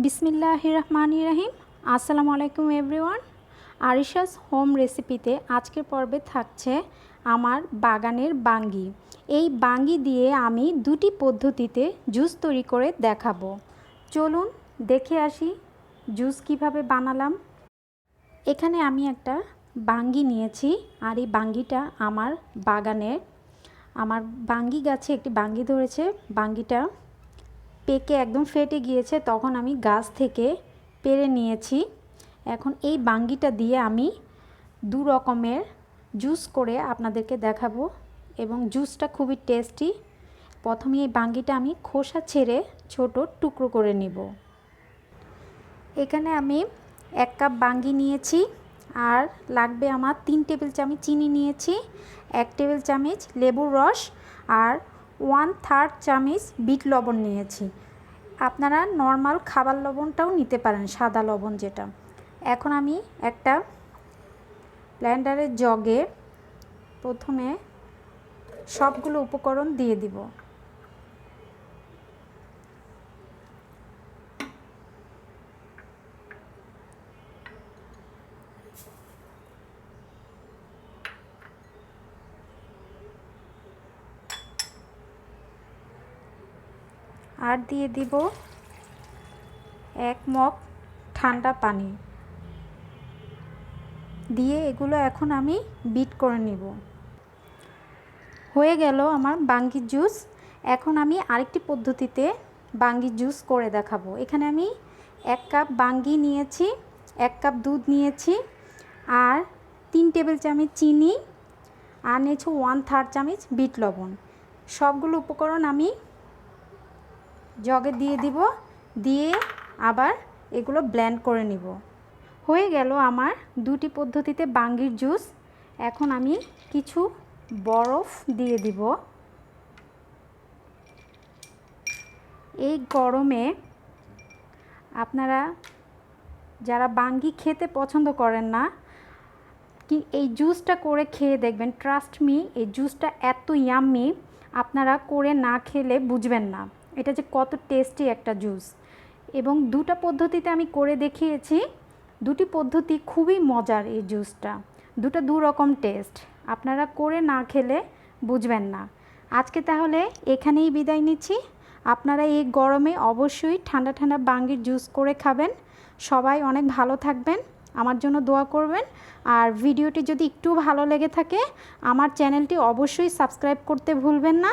বিসমিল্লাহ রহমান রাহিম আসসালামু আলাইকুম এভরিওয়ান। আরিশাস হোম রেসিপিতে আজকের পর্বে থাকছে আমার বাগানের বাঙ্গি। এই বাঙ্গি দিয়ে আমি দুটি পদ্ধতিতে জুস তৈরি করে দেখাবো। চলুন দেখে আসি জুস কীভাবে বানালাম। এখানে আমি একটা বাঙ্গি নিয়েছি আর এই বাঙ্গিটা আমার বাগানের, আমার বাঙ্গি গাছে একটি বাঙ্গি ধরেছে। বাঙ্গিটা পেকে একদম ফেটে গিয়েছে, তখন আমি গাছ থেকে পেরে নিয়েছি। এখন এই বাঙ্গিটা দিয়ে আমি দু রকমের জুস করে আপনাদেরকে দেখাবো এবং জুসটা খুবই টেস্টি। প্রথমে এই বাঙ্গিটা আমি খোসা ছেড়ে ছোট টুকরো করে নিব। এখানে আমি এক কাপ বাঙ্গি নিয়েছি আর লাগবে আমার তিন টেবিল চামচ চিনি নিয়েছি, এক টেবিল চামচ লেবুর রস আর ওয়ান থার্ড চামিচ বিট লবণ নিয়েছি। আপনারা নর্মাল খাবার লবণটাও নিতে পারেন, সাদা লবণ যেটা। এখন আমি একটা ব্ল্যান্ডারের জগে প্রথমে সবগুলো উপকরণ দিয়ে দিব। আর দিয়ে দিব এক মগ ঠান্ডা পানি। দিয়ে এগুলো এখন আমি বিট করে নিব। হয়ে গেল আমার বাঙ্গির জুস। এখন আমি আরেকটি পদ্ধতিতে বাঙ্গির জুস করে দেখাবো। এখানে আমি এক কাপ বাঙ্গি নিয়েছি, এক কাপ দুধ নিয়েছি আর তিন টেবিল চামচ চিনি আর নিয়েছি ওয়ান থার্ড চামচ বিট লবণ। সবগুলো উপকরণ আমি জগে দিয়ে দিব, দিয়ে আবার এগুলো ব্ল্যান্ড করে নিব। হয়ে গেল আমার দুটি পদ্ধতিতে বাঙ্গির জুস এখন আমি কিছু বরফ দিয়ে দিব। এই গরমে আপনারা, যারা বাঙ্গি খেতে পছন্দ করেন না, কি এই জুসটা করে খেয়ে দেখবেন। ট্রাস্ট মি এই জুসটা এত ইয়াম্মি আপনারা করে না খেলে বুঝবেন না। এটা যে কত টেস্টি একটা জুস এবং দুটা পদ্ধতিতে আমি করে দেখিয়েছি, দুটি পদ্ধতি খুবই মজার এই জুসটা দুটো দু রকম টেস্ট আপনারা করে না খেলে বুঝবেন না। আজকে তাহলে এখানেই বিদায় নিচ্ছি। আপনারা এই গরমে অবশ্যই ঠান্ডা ঠান্ডা বাঙ্গির জুস করে খাবেন। সবাই অনেক ভালো থাকবেন, আমার জন্য দোয়া করবেন। আর ভিডিওটি যদি একটু ভালো লেগে থাকে, আমার চ্যানেলটি অবশ্যই সাবস্ক্রাইব করতে ভুলবেন না।